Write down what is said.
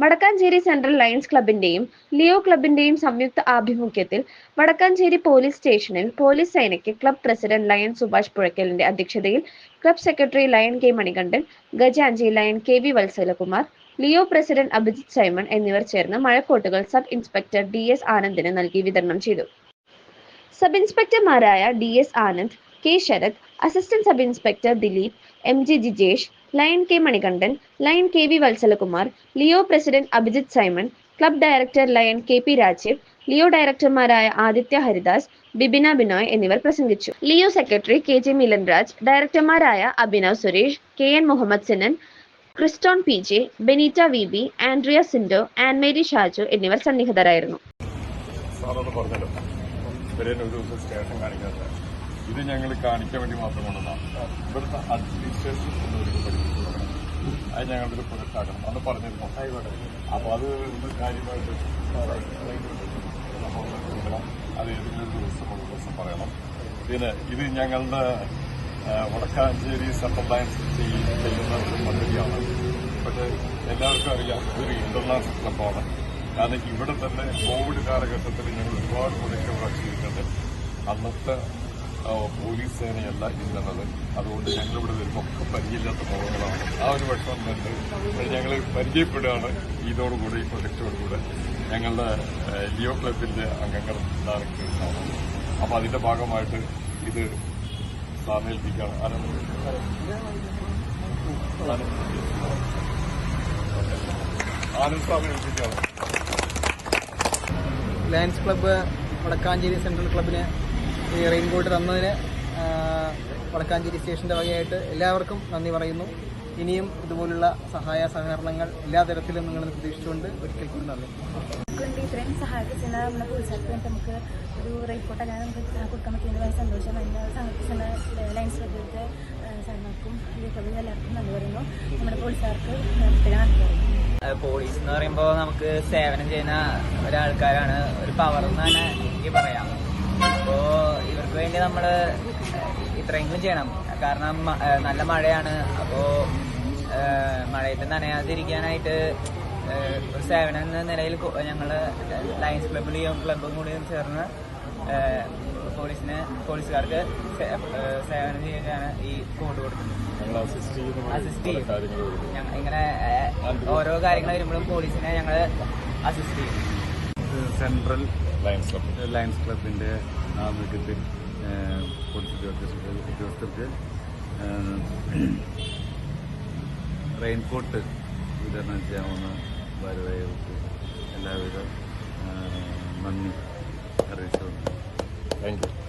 Vadakkanchery central lions ക്ലബിന്റെയും Leo ക്ലബിന്റെയും സംയുക്ത ആഭിമുഖ്യത്തിൽ വടക്കാഞ്ചേരി പോലീസ് സ്റ്റേഷനിൽ പോലീസ് സേനയ്ക്ക് ക്ലബ് പ്രസിഡന്റ് ലയൺ സുഭാഷ് പുഴയ്ക്കലിന്റെ അധ്യക്ഷതയിൽ club secretary lion K Manikandan ഗജാഞ്ചി lion K V Valsalakumar Leo president Abhijith Simon എന്നിവർ ചേർന്ന് മഴക്കോട്ടുകൾ സബ് ഇൻസ്പെക്ടർ ഡി എസ് ആനന്ദിന് നൽകി വിതരണം ചെയ്തു. Sub ഇൻസ്പെക്ടർമാരായ D S Anand K Sarath assistant sub inspector Dileep M G Jijesh lion K Manikandan lion K V Valsalakumar Leo president Abhijith Simon club director lion K P Rajeev Leo ഡയറക്ടർമാരായ Aditya Haridas Bibina Binoy എന്നിവർ പ്രസംഗിച്ചു. Leo secretary K J Milan Raj ഡയറക്ടർമാരായ Abhinav Suresh K N Muhammad Sinan Christon P J Benita V B Andrea Sindo Anmary Shaju എന്നിവർ സന്നിഹിതരായിരുന്നു. ഇത് ഞങ്ങൾ കാണിക്കാൻ വേണ്ടി മാത്രം കൊണ്ടതാണ് ഇവിടുത്തെ അഡ്മിനിസ്ട്രേഷൻ എന്നൊരു പഠിപ്പിച്ചു അത് ഞങ്ങളൊരു പ്രൊജക്ട് ആക്കണം അന്ന് പറഞ്ഞിരുന്നു. അപ്പോൾ അത് ഒന്ന് കാര്യമായിട്ട്. അത് ഏതെങ്കിലും ഒരു ദിവസം ഒരു ദിവസം പറയണം. പിന്നെ ഇത് ഞങ്ങളുടെ വടക്കാഞ്ചേരി സെൻട്രൽ ലയൻസ് ചെയ്യുന്ന ഒരു പദ്ധതിയാണ്. പക്ഷേ എല്ലാവർക്കും അറിയാം ഇതൊരു ഇന്റർനാഷണൽ ക്ലബ്ബാണ് കാരണം ഇവിടെ തന്നെ കോവിഡ് കാലഘട്ടത്തിൽ ഞങ്ങൾ ഒരുപാട് പ്രൊജക്റ്റുകൾ ചെയ്തിട്ടുണ്ട് അന്നത്തെ പോലീസ് സേനയല്ല ഇന്നത് അതുകൊണ്ട് ഞങ്ങളിവിടെ വരുമ്പോൾ ഒക്കെ പരിചയമില്ലാത്ത മുഖങ്ങളാണ് ആ ഒരു വിഷമം കണ്ട് ഞങ്ങൾ പരിചയപ്പെടുകയാണ്. ഇതോടുകൂടി ഈ പ്രൊജക്റ്റോടുകൂടെ ഞങ്ങളുടെ ലിയോ ക്ലബിന്റെ അംഗങ്ങൾ ഡയറക്ടേഴ്സാണ് അപ്പോൾ അതിന്റെ ഭാഗമായിട്ട് ഇത് സാറിനെ ഏൽപ്പിക്കുകയാണ് Anand lions club Vadakkanchery central ക്ലബിന് ഈ റെയിൻകോട്ട് തന്നതിന് വടക്കാഞ്ചേരി സ്റ്റേഷന്റെ വകയായിട്ട് എല്ലാവർക്കും നന്ദി പറയുന്നു. ഇനിയും ഇതുപോലുള്ള സഹായ സഹകരണങ്ങൾ എല്ലാ തരത്തിലും നിങ്ങൾ പ്രതീക്ഷിച്ചുകൊണ്ട് ഒരിക്കൽ കൂടി നന്ദി. ഇത്രയും സഹായിക്കുന്ന നമ്മളെ പോലീസുകാർക്ക് വേണ്ടി നമുക്ക് ഒരു റെയിൻ അങ്ങനെ നമുക്ക് കൊടുക്കാൻ പറ്റിയതിന് വളരെ സന്തോഷം. അതിന് സഹകരിക്കുന്ന ലൈൻസ് ക്ലബിലത്തെ സാറിനും എല്ലാവർക്കും നന്ദി പറയുന്നു. നമ്മുടെ പോലീസുകാർക്ക് നന്ദി പറയുന്നു പോലീസ് എന്ന് പറയുമ്പോൾ നമുക്ക് സേവനം ചെയ്യുന്ന ഒരാൾക്കാരാണ് ഒരു പവർ എന്ന് തന്നെ എനിക്ക് പറയാം. നമ്മൾ ഇത്രയെങ്കിലും ചെയ്യണം. കാരണം നല്ല മഴയാണ്. അപ്പോൾ മഴയത്ത് നനയാതിരിക്കാനായിട്ട് ഒരു സേവനം എന്ന നിലയിൽ ഞങ്ങൾ ലയൻസ് ക്ലബിലെയും ക്ലബും കൂടി ചേർന്ന് പോലീസിന് പോലീസുകാർക്ക് സേവനം ചെയ്യാനാണ് ഈ കോഡ് കൊടുക്കുന്നത്. ഞങ്ങൾ അസിസ്റ്റ് ചെയ്യുന്ന ചെയ്യും. ഇങ്ങനെ ഓരോ കാര്യങ്ങൾ വരുമ്പോഴും പോലീസിനെ ഞങ്ങൾ അസിസ്റ്റ് ചെയ്യും. സെൻട്രൽ ലയൻസ് ക്ലബ് ലയൻസ് ക്ലബിന്റെ ആഭിമുഖ്യത്തിൽ പോലീസ് ഉദ്യോഗസ്ഥർക്ക് റെയിൻകോട്ട് വിതരണം ചെയ്യാവുന്ന വരുവകൾക്ക് എല്ലാവിധ നന്ദി അറിയിച്ചു താങ്ക് യു